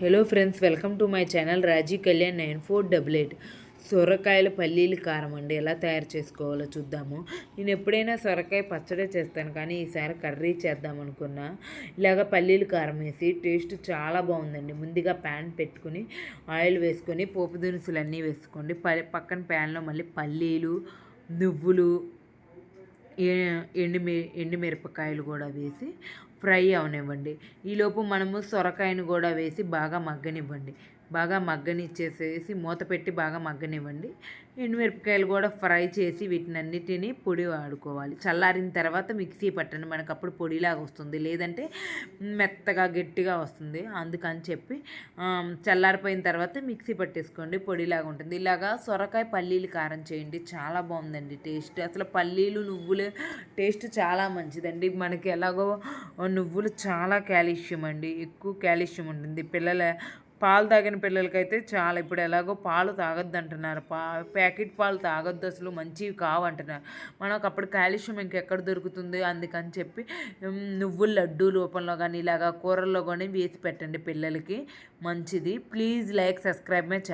Hello friends welcome to my channel Raji Kalyan nine four double eight సొరకాయల పల్లీలు కారం అండి ఎలా తయారు చేసుకోవాలో చూద్దాము. నేను ఎప్పుడైనా సొరకాయ పచ్చడి చేస్తాను కానీ ఈసారి కర్రీ చేద్దాం అనుకున్నా. ఇలాగ పల్లీలు కారం వేసి టేస్ట్ చాలా బాగుందండి. ముందుగా ప్యాన్ పెట్టుకుని ఆయిల్ వేసుకొని పోపు దినుసులు అన్నీ వేసుకోండి పక్కన ప్యాన్లో మళ్ళీ పల్లీలు నువ్వులు ఏ- ఎండుమి ఎండుమిరపకాయలు కూడా వేసి ఫ్రై అవనివ్వండి. ఈలోపు మనము సొరకాయను కూడా వేసి బాగా మగ్గనివ్వండి. బాగా మగ్గనిచ్చేసేసి మూత పెట్టి బాగా మగ్గనివ్వండి. ఎండుమిరపకాయలు కూడా ఫ్రై చేసి వీటినన్నిటిని పొడి వాడుకోవాలి. చల్లారిన తర్వాత మిక్సీ పట్టండి. మనకు అప్పుడు పొడిలాగా వస్తుంది. లేదంటే మెత్తగా గట్టిగా వస్తుంది. అందుకని చెప్పి చల్లారిపోయిన తర్వాత మిక్సీ పట్టేసుకోండి. పొడిలాగా ఉంటుంది. ఇలాగా సొరకాయ పల్లీలు కారం చేయండి. చాలా బాగుందండి టేస్ట్. అసలు పల్లీలు నువ్వులు టేస్ట్ చాలా మంచిదండి. మనకి ఎలాగో నువ్వులు చాలా కాల్షియం అండి. ఎక్కువ కాల్షియం ఉంటుంది. పిల్లల పాలు తాగిన పిల్లలకైతే చాలా ఇప్పుడు ఎలాగో పాలు తాగొద్దు అంటున్నారు పా ప్యాకెట్ పాలు తాగొద్దు అసలు మంచివి కావంటున్నారు. మనకు అప్పుడు కాల్షియం ఇంకెక్కడ దొరుకుతుంది? అందుకని చెప్పి నువ్వుల లడ్డు రూపంలో కానీ ఇలాగా కూరల్లో కానీ వేసి పెట్టండి పిల్లలకి. మంచిది. Please like subscribe my channel